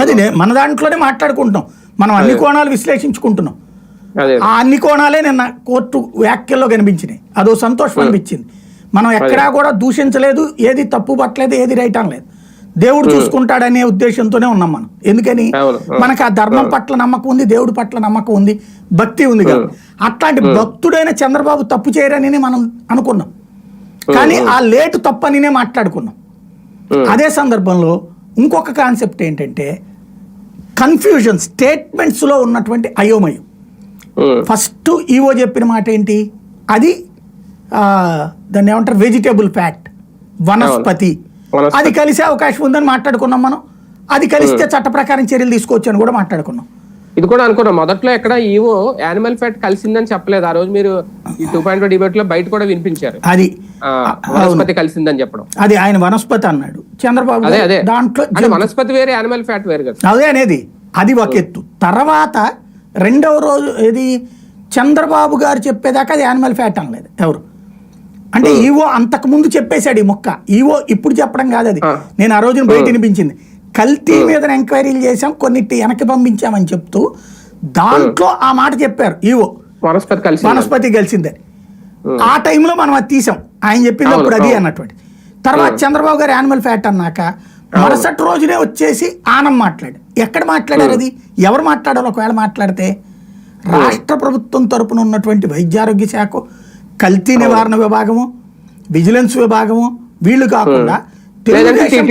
అది మన దాంట్లోనే మాట్లాడుకుంటున్నాం. మనం అన్ని కోణాలు విశ్లేషించుకుంటున్నాం. ఆ అన్ని కోణాలే నిన్న కోర్టు వ్యాఖ్యల్లో కనిపించినాయి. అదో సంతోషం అనిపించింది. మనం ఎక్కడా కూడా దూషించలేదు ఏది తప్పు పట్టలేదు ఏది రైట్ అనలేదు దేవుడు చూసుకుంటాడనే ఉద్దేశంతోనే ఉన్నాం మనం. ఎందుకని. మనకు ఆ ధర్మం పట్ల నమ్మకం ఉంది దేవుడి పట్ల నమ్మకం ఉంది భక్తి ఉంది కదా. అట్లాంటి భక్తుడైన చంద్రబాబు తప్పు చేయరని మనం అనుకున్నాం. కానీ ఆ లేటు తప్పనినే మాట్లాడుకున్నాం. అదే సందర్భంలో ఇంకొక కాన్సెప్ట్ ఏంటంటే కన్ఫ్యూజన్ స్టేట్మెంట్స్లో ఉన్నటువంటి అయోమయం. ఫస్ట్ ఈవో చెప్పిన మాట ఏంటి? అది దాన్ని ఏమంటారు? వెజిటేబుల్ ఫ్యాక్ట్ వనస్పతి. అది కలిసే అవకాశం ఉందని మాట్లాడుకున్నాం మనం. అది కలిస్తే చట్ట ప్రకారం చర్యలు తీసుకోవచ్చు అని కూడా మాట్లాడుకున్నాం. ఇది కూడా అనుకున్నాం. మొదట్లో ఎక్కడ ఈవో యానిమల్ ఫ్యాట్ కలిసిందని చెప్పలేదు. ఆ రోజు మీరు ఈ టూ పాయింట్ డిబేట్లో బయట కూడా వినిపించారు. అది. వనస్పతి కలిసిందని చెప్పడం. అది ఆయన వనస్పతి అన్నాడు. చంద్రబాబు దాంట్లో వనస్పతి వేరే యానిమల్ ఫ్యాట్ వేరు కదా. అదే అనేది. అది ఒక ఎత్తు. తర్వాత రెండవ రోజు ఇది చంద్రబాబు గారు చెప్పేదాకా అది యానిమల్ ఫ్యాట్ అనలేదు ఎవరు? అంటే ఈవో అంతకు ముందు చెప్పేశాడు ఈ మొక్క. ఈవో ఇప్పుడు చెప్పడం కాదు అది. నేను ఆ రోజున బయట వినిపించింది. కల్తీ మీద ఎంక్వైరీలు చేశాం కొన్నిటి వెనక్కి పంపించామని చెప్తూ దాంట్లో ఆ మాట చెప్పారు ఈవో. వనస్పతి కలిసి వనస్పతి కలిసిందని ఆ టైంలో మనం అది తీసాం. ఆయన చెప్పింది అప్పుడు అది. అన్నటువంటి. తర్వాత చంద్రబాబు గారు యానిమల్ ఫ్యాట్ అన్నాక మరుసటి రోజునే వచ్చేసి ఆనం మాట్లాడు ఎక్కడ మాట్లాడారు అది? ఎవరు మాట్లాడారు ఒకవేళ మాట్లాడితే? రాష్ట్ర ప్రభుత్వం తరపున ఉన్నటువంటి వైద్యారోగ్య శాఖ కల్తీ నివారణ విభాగము విజిలెన్స్ విభాగము వీళ్ళు కాకుండా తెలుగుదేశం